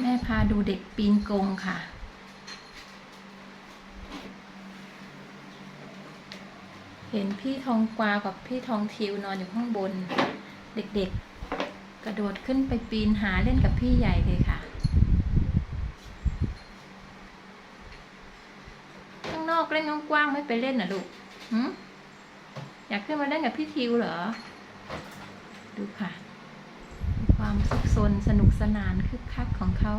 แม่พาดูเด็กปีนกงค่ะ เห็นพี่ทองกวาวกับพี่ทองทิวนอนอยู่ข้างบน เด็กๆ กระโดดขึ้นไปปีนหาเล่นกับพี่ใหญ่เลยค่ะ ข้างนอกเล่นกว้างๆไม่ไปเล่นนะลูกอยากขึ้นมาเล่นกับพี่ทิวเหรอ ดูค่ะ ความสุขสนสนุกสนานคึกคักของเขา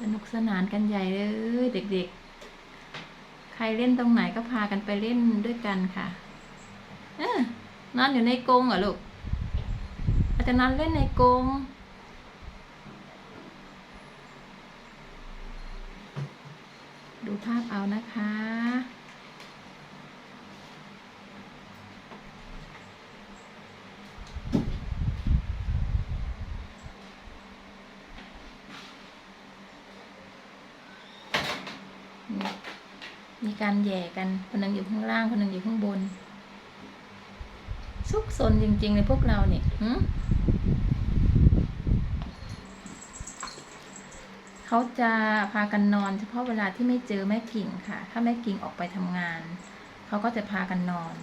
สนุกสนานกันใหญ่เลยเด็กๆ ใครเล่นตรงไหนก็พากันไปเล่นด้วยกันค่ะอนอนอยู่ในกรงเหรอลูกอาจจะนอนเล่นในกรงดูภาพเอานะคะ การแย่กันคนหนึงอยู่ข้างล่างคนหนึงอยู่ข้างบน ซุกซนจริงๆเลยพวกเราเนี่ยเขาจะพากันนอน เฉพาะเวลาที่ไม่เจอแม่กิ่งค่ะ ถ้าแม่กิ่งออกไปทำงาน เขาก็จะพากันนอน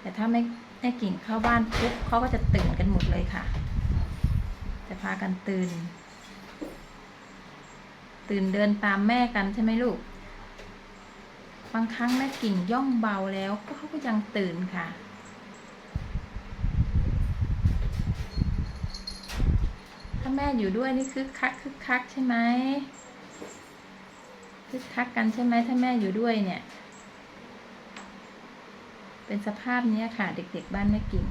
แต่ถ้าแม่แม่กิ่งเข้าบ้านปุ๊บเขาก็จะตื่นกันหมดเลยค่ะ จะพากันตื่น ตื่นเดินตามแม่กันใช่ไหมลูก บางครั้งแม่กิ่งย่องเบาแล้วก็เขาก็ยังตื่นค่ะ ถ้าแม่อยู่ด้วยนี่คึกคักคึกคักใช่ไหมคึกคักกันใช่ไหมถ้าแม่อยู่ด้วยเนี่ย เป็นสภาพเนี้ยค่ะ เด็กๆบ้านแม่กิ่ง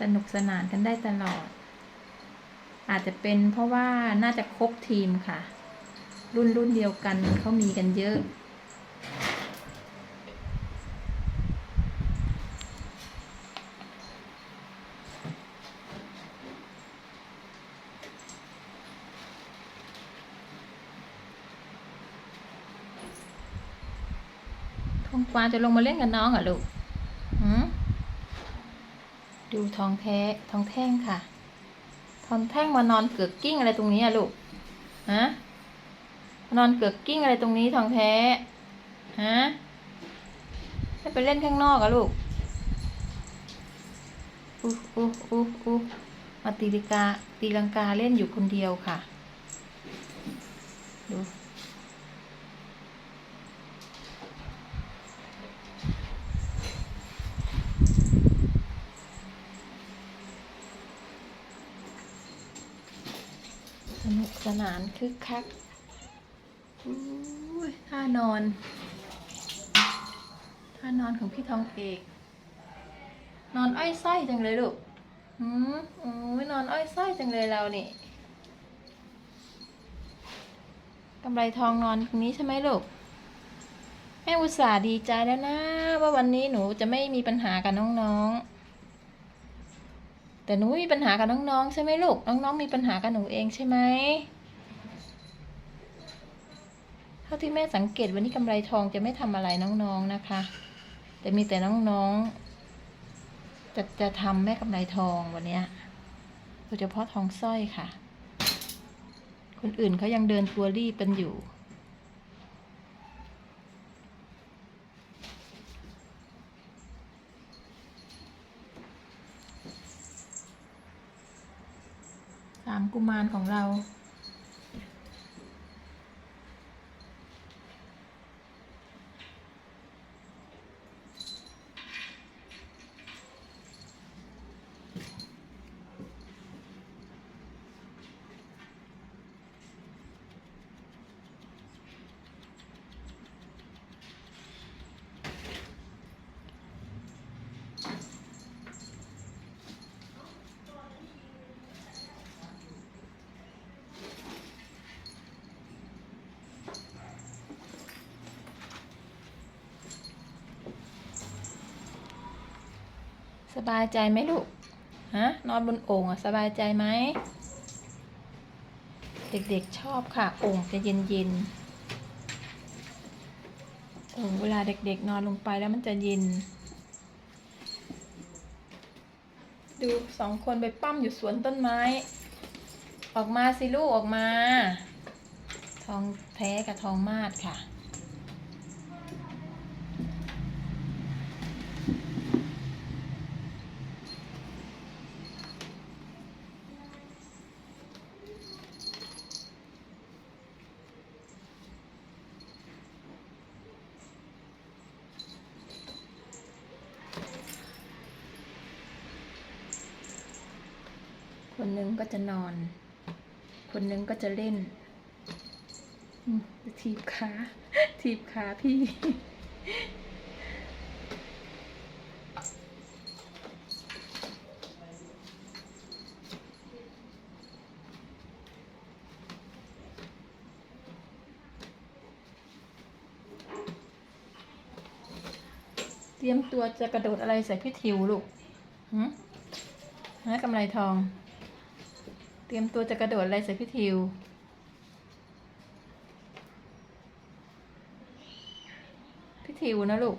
สนุกสนานกันได้ตลอด อาจจะเป็นเพราะว่าน่าจะครบทีมค่ะ รุ่นรุ่นเดียวกันเขามีกันเยอะทองกวางจะลงมาเล่นกับน้องเหรอลูกดูทองแท้ ทองแท่งค่ะ อนแท่งมานอนเกือกกิ้งอะไรตรงนี้อะลูก ฮะ นอนเกือกกิ้งอะไรตรงนี้ทองแท้ ฮะให้ไปเล่นข้างนอกอะลูกอู้อู้อู้อู้มาตีลิกาตีลังกาเล่นอยู่คนเดียวค่ะ ดู ส นุกสนานคึกคักท่านอนท่านอนของพี่ทองเอก นอนอ้อยส้อยจังเลยลูกหืมโอ้ยนอนอ้อยส้อยจังเลยเรานี่กำไรทองนอนตรงนี้ใช่ไหมลูกแม่อุตส่าห์ดีใจแล้วนะ ว่าวันนี้หนูจะไม่มีปัญหากับน้องๆ แต่หนูมีปัญหากับน้องๆใช่ไหมลูก น้องๆมีปัญหากับหนูเองใช่ไหมาที่แม่สังเกตวันนี้กำไรทองจะไม่ทำอะไรน้องๆนะคะ แต่มีแต่น้องๆ จะจะทำแม่กำไรทองวันเนี้ยโดยเฉพาะทองสร้อยค่ะ คนอื่นเขายังเดินตัวรีบกันอยู่สามกุมารของเรา สบายใจไหมลูก ฮะ นอนบนโอ่งอะสบายใจไหม เด็กๆชอบค่ะ โอ่งจะเย็นๆโอ่โอ้เวลาเด็กๆ นอนลงไปแล้วมันจะเย็น ดูสองคนไปปั้มอยู่สวนต้นไม้ ออกมาสิลูกออกมา ทองแท้กับทองมาดค่ะ หนึ่งก็จะนอน คนหนึ่งก็จะเล่นทีบขาทีบขาพี่ เตรียมตัวจะกระโดดอะไรใส่พี่ทิวลูกหืมฮะกำไรทอง ตรียมตัวจะกระโดดอะไรใส่พี่ทิว พี่ทิวนะลูก